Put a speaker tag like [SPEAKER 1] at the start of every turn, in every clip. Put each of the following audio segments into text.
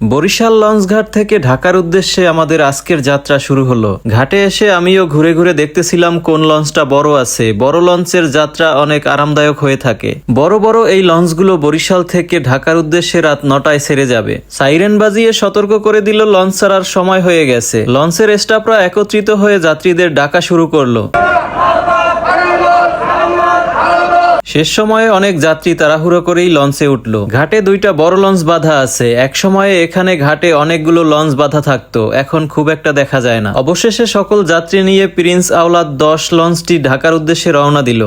[SPEAKER 1] বরিশাল লঞ্চঘাট থেকে ঢাকার উদ্দেশ্যে আমাদের আজকের যাত্রা শুরু হলো। ঘাটে এসে আমিও ঘুরে ঘুরে দেখতেছিলাম কোন লঞ্চটা বড় আছে। বড় লঞ্চের যাত্রা অনেক আরামদায়ক হয়ে থাকে। বড় বড় এই লঞ্চগুলো বরিশাল থেকে ঢাকার উদ্দেশ্যে রাত নটায় ছেড়ে যাবে। সাইরেন বাজিয়ে সতর্ক করে দিল, লঞ্চ ছাড়ার সময় হয়ে গেছে। লঞ্চের স্টাফরা একত্রিত হয়ে যাত্রীদের ডাকা শুরু করল। শেষ সময়ে অনেক যাত্রী তাড়াহুড়ো করেই লঞ্চে উঠল। ঘাটে দুইটা বড় লঞ্চ বাধা আছে। এক সময়ে এখানে ঘাটে অনেকগুলো লঞ্চ বাধা থাকতো। এখন খুব একটা দেখা যায় না। অবশেষে সকল যাত্রী নিয়ে প্রিন্স আওলাদ দশ লঞ্চটি ঢাকার উদ্দেশ্যে রওনা দিল।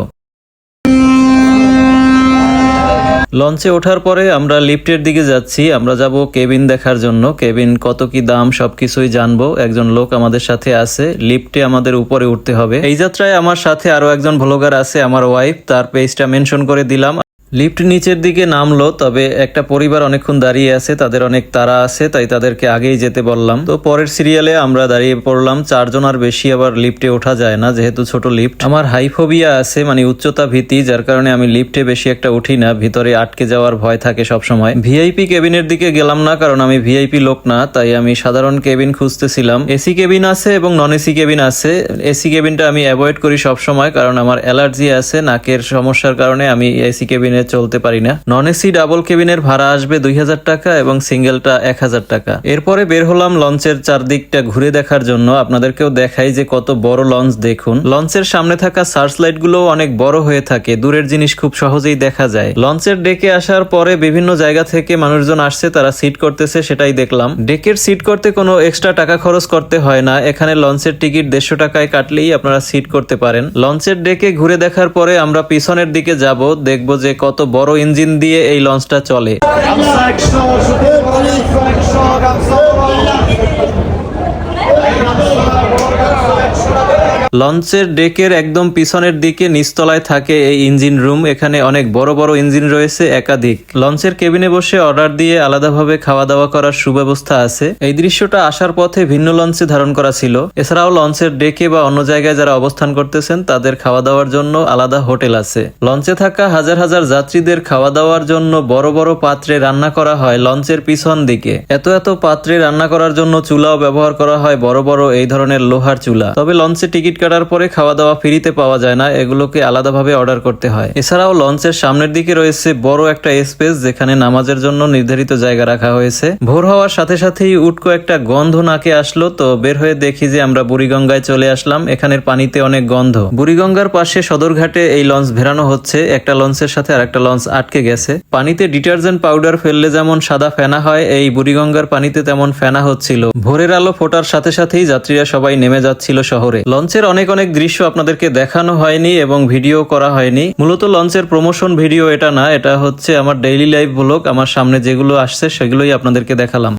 [SPEAKER 1] লঞ্চে ওঠার পরে আমরা লিফটের দিকে যাচ্ছি। আমরা যাব কেবিন দেখার জন্য। কেবিন কত কি দাম, সবকিছুই জানব। একজন লোক আমাদের সাথে আছে। লিফটে আমাদের উপরে উঠতে হবে। এই যাত্রায় আমার সাথে আরও একজন ভ্লগার আছে, আমার ওয়াইফ তার পেজটা মেনশন করে দিলাম। লিফট নিচের দিকে নামলো, তবে একটা পরিবার অনেকক্ষণ দাঁড়িয়ে আছে, তাদের অনেক তারা আছে, তাই তাদেরকে আগেই যেতে বললাম। তো পরের সিরিয়ালে আমরা দাঁড়িয়ে পড়লাম, চারজন আর বেশি আবার লিফটে ওঠা যায় না, যেহেতু ছোট লিফট। আমার হাইফোবিয়া আছে মানে উচ্চতা ভীতি, যার কারণে আমি লিফটে বেশি একটা উঠি না, ভিতরে আটকে যাওয়ার ভয় থাকে সব সময় ভিআইপি কেবিনের দিকে গেলাম না, কারণ আমি ভিআইপি লোক না, তাই আমি সাধারণ কেবিন খুঁজতেছিলাম। এসি কেবিন আছে এবং নন এসি কেবিন আছে। এসি কেবিনটা আমি অ্যাভয়েড করি সবসময়, কারণ আমার অ্যালার্জি আছে, নাকের সমস্যার কারণে আমি এসি কেবিনে চলতে পারি না। নন এসি ডাবল কেবিনের ভাড়া আসবে দুই হাজার টাকা এবং সিঙ্গেলটা এক হাজার টাকা। এরপরে বের হলাম লঞ্চের চারদিকটা ঘুরে দেখার জন্য। আপনাদেরকেও দেখাই যে কত বড় লঞ্চ দেখুন। লঞ্চের সামনে থাকা সার্চ লাইটগুলো অনেক বড় হয়ে থাকে। দূরের জিনিস খুব সহজেই দেখা যায়। লঞ্চের ডেকে আসার পরে বিভিন্ন জায়গা থেকে মানুষজন আসছে, তারা সিট করতেছে, সেটাই দেখলাম। ডেকের সিট করতে কোনো এক্সট্রা টাকা খরচ করতে হয় না। এখানে লঞ্চের টিকিট দেড়শো টাকায় কাটলেই আপনারা সিট করতে পারেন। লঞ্চের ডেকে ঘুরে দেখার পরে আমরা পিছনের দিকে যাব, দেখব যে কত বড় ইঞ্জিন দিয়ে এই লঞ্চটা চলে। লঞ্চের ডেকের একদম পিছনের দিকে নিচতলায় থাকে এই ইঞ্জিন রুম। এখানে অনেক বড় বড় ইঞ্জিন রয়েছে একাধিক। লঞ্চের কেবিনে বসে অর্ডার দিয়ে আলাদাভাবে খাওয়া দাওয়া করার সুব্যবস্থা আছে। এই দৃশ্যটা আসার পথে ভিন্ন লঞ্চে ধারণ করা ছিল। এছাড়াও লঞ্চের ডেকে বা অন্য জায়গায় যারা অবস্থান করতেছেন, তাদের খাওয়া দাওয়ার জন্য আলাদা হোটেল আছে। লঞ্চে থাকা হাজার হাজার যাত্রীদের খাওয়া দাওয়ার জন্য বড় বড় পাত্রে রান্না করা হয় লঞ্চের পিছন দিকে। এত এত পাত্রে রান্না করার জন্য চুলাও ব্যবহার করা হয় বড় বড় এই ধরনের লোহার চুলা। তবে লঞ্চে টিকিট কাটার পরে খাওয়া দাওয়া ফ্রিতে পাওয়া যায় না, এগুলোকে আলাদাভাবে অর্ডার করতে হয়। এছাড়াও লঞ্চের সামনের দিকে রয়েছে বড় একটা স্পেস যেখানে নামাজের জন্য নির্ধারিত জায়গা রাখা হয়েছে। ভোর হওয়ার সাথে সাথেই উটকো একটা গন্ধ নাকে আসলো, তো বের হয়ে দেখি যে আমরা বুড়িগঙ্গায় চলে আসলাম। এখানের পানিতে অনেক গন্ধ। বুড়িগঙ্গার পাশে সদরঘাটে এই লঞ্চ ভেরানো হচ্ছে। একটা লঞ্চের সাথে আর একটা লঞ্চ আটকে গেছে। পানিতে ডিটারজেন্ট পাউডার ফেললে যেমন সাদা ফেনা হয়, এই বুড়িগঙ্গার পানিতে তেমন ফেনা হচ্ছিল। ভোরের আলো ফোটার সাথে সাথেই যাত্রীরা সবাই নেমে যাচ্ছিল শহরে। লঞ্চের অনেক অনেক দৃশ্য আপনাদেরকে দেখানো হয়নি এবং ভিডিও করা হয়নি। মূলত লঞ্চের প্রমোশন ভিডিও এটা না, এটা হচ্ছে আমার ডেইলি লাইফ ব্লগ আমার সামনে যেগুলো আসছে, সেগুলোই আপনাদেরকে দেখালাম।